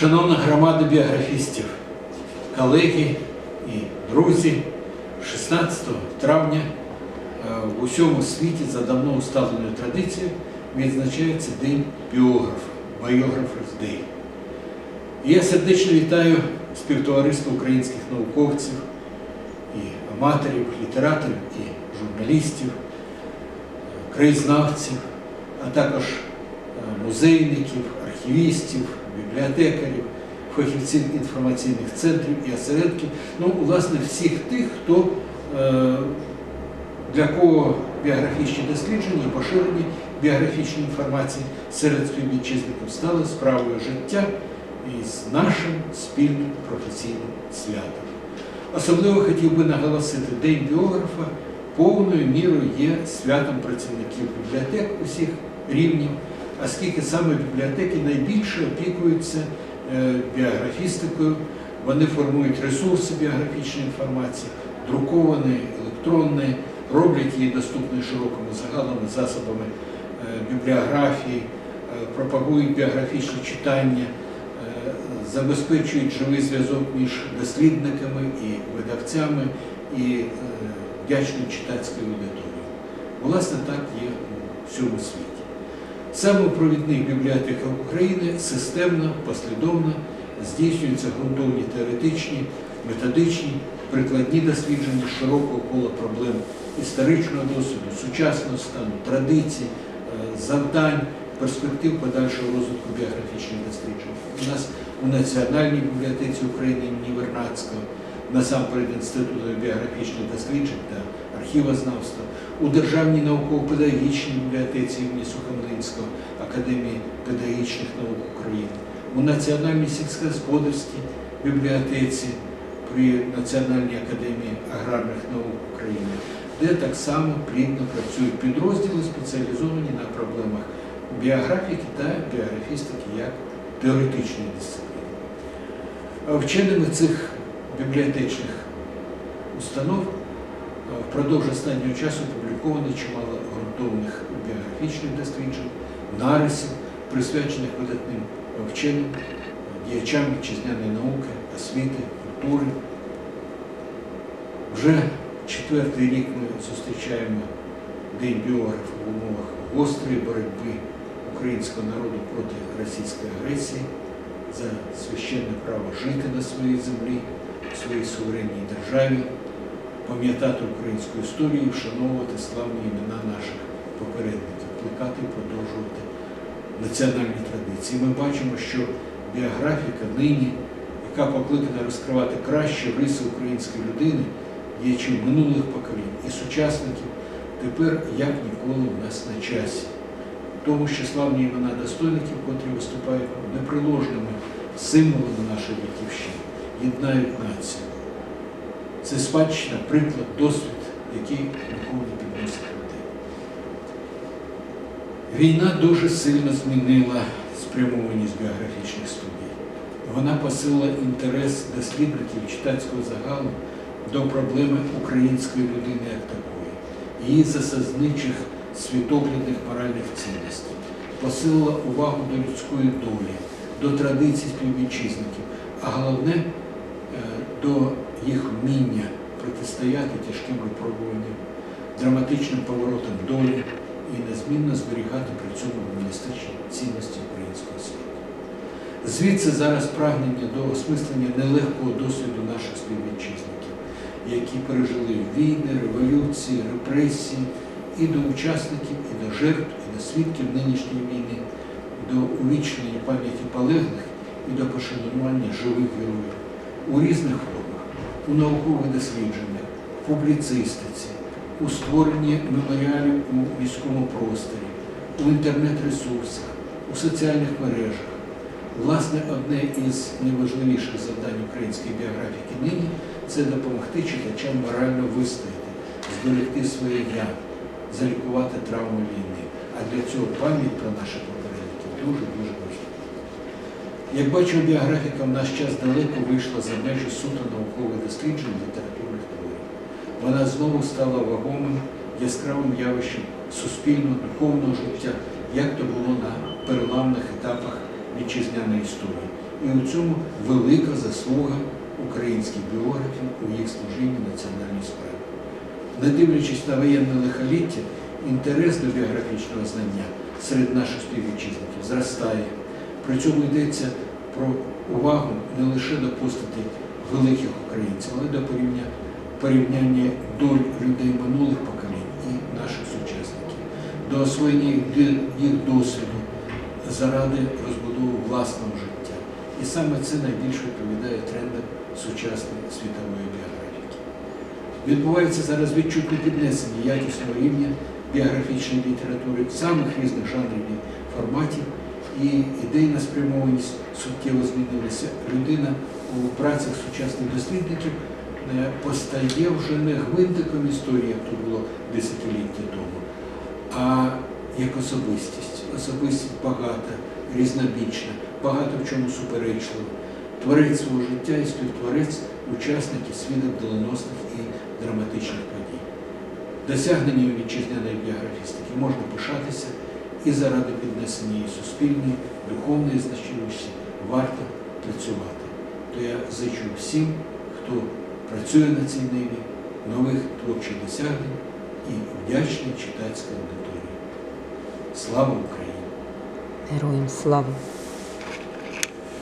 Шановна громада біографістів, колеги і друзі, 16 травня е, в усьому світі за давно усталеною традицією відзначається День біографа, Day. І я сердечно вітаю співтовариство українських науковців і аматорів, літераторів і журналістів, е, краєзнавців, а також е, музейників, архівістів, бібліотекарів, фахівців інформаційних центрів і осередків, ну, власне, всіх тих, хто е, для кого біографічні дослідження поширення біографічної інформації серед співвітчизників стали справою життя і з нашим спільним професійним святом. Особливо хотів би наголосити, День біографа повною мірою є святом працівників бібліотек усіх рівнів, оскільки саме бібліотеки найбільше опікуються е, біографістикою, вони формують ресурси біографічної інформації, друковані, електронні, роблять її доступною широкому загалом засобами е, бібліографії, е, пропагують біографічні читання, забезпечують живий зв'язок між дослідниками і видавцями і вдячною читацькою аудиторією. Власне, так є у всьому світі. Саме провідних бібліотеках України системно, послідовно здійснюються ґрунтовні теоретичні, методичні, прикладні дослідження широкого кола проблем історичного досвіду, сучасного стану, традицій, е, завдань, перспектив подальшого розвитку біографічних досліджень. У нас у Національній бібліотеці України імені Вернадського, насамперед Інституту біографічних досліджень та архівознавства, у Державній науково-педагогічній бібліотеці імені Сухомлинського, Академії педагогічних наук України, у Національній сільськогосподарській бібліотеці при Національній академії аграрних наук України, де так само плідно працюють підрозділи, спеціалізовані на проблемах біографіки та біографістики як теоретичної дисципліни. Вченими цих бібліотечних установ е, впродовж останнього часу опубліковано чимало ґрунтовних біографічних досліджень, нарисів, присвячених видатним вченим, діячам вітчизняної науки, освіти, культури. Вже четвертий рік ми зустрічаємо День біографа в умовах гострої боротьби українського народу проти російської агресії за священне право жити на своїй землі, в своїй суверенній державі, пам'ятати українську історію, вшановувати славні імена наших попередників, плекати і продовжувати національні традиції. Ми бачимо, що біографіка нині, яка покликана розкривати кращі риси української людини, діячів минулих поколінь і сучасників, тепер як ніколи у нас на часі. Тому що славні імена достойників, котрі виступають неприложними символами нашої батьківщини, єднають націю. Це спадщина, приклад, досвід, який ніколи не підносить людей. Війна дуже сильно змінила спрямованість біографічних студій. Вона посилила інтерес дослідників читацького загалу до проблеми української людини як такої, її засадничих світоглядних моральних цінностей, посилила увагу до людської долі, до традицій співвітчизників, а головне до їх вміння протистояти тяжким випробуванням, драматичним поворотам долі і незмінно зберігати при цьому гуманістичні цінності українського світу. Звідси зараз прагнення до осмислення нелегкого досвіду наших співвітчизників, які пережили війни, революції, репресії, і до учасників, і до жертв, і до свідків нинішньої війни, до увічнення пам'яті полеглих і до пошанування живих героїв у різних формах, у наукових дослідженнях, публіцистиці, у створенні меморіалів у міському просторі, у інтернет-ресурсах, у соціальних мережах. Власне, одне із найважливіших завдань української біографіки нині це допомогти читачам морально вистояти, зберегти своє я, залікувати травми війни. А для цього пам'ять про наших попередників дуже-дуже важлива. Як бачив біографіка, в наш час далеко вийшла за межі суто наукових досліджень літературних творів. Вона знову стала вагомим, яскравим явищем суспільного, духовного життя, як то було на переламних етапах вітчизняної історії. І у цьому велика заслуга українських біографів у їх служінні національній справі. Не дивлячись на воєнне лихоліття, інтерес до біографічного знання серед наших співвітчизників зростає. При цьому йдеться про увагу не лише до постаті великих українців, але до порівня- порівняння доль людей минулих поколінь і наших сучасників, до освоєння їх досвіду заради розбудови власного життя. І саме це найбільше відповідає трендам сучасної світової біографіки. Відбувається зараз відчутне піднесення якісного рівня біографічної літератури самих різних жанрів і форматів, і ідейна спрямованість суттєво змінилася. Людина у працях сучасних дослідників е, постає вже не гвинтиком історії, як то було десятиліття тому, а як особистість. Особистість багата, різнобічна, багато в чому суперечлива. Творець свого життя і співтворець, учасник і свідок доленосних і драматичних подій. Досягненням вітчизняної біографістики можна пишатися і заради піднесення її суспільної, духовної значимості варто працювати. То я зичу всім, хто працює на цій ниві, нових творчих досягнень і вдячний читацькій аудиторії. Слава Україні! Героям слава!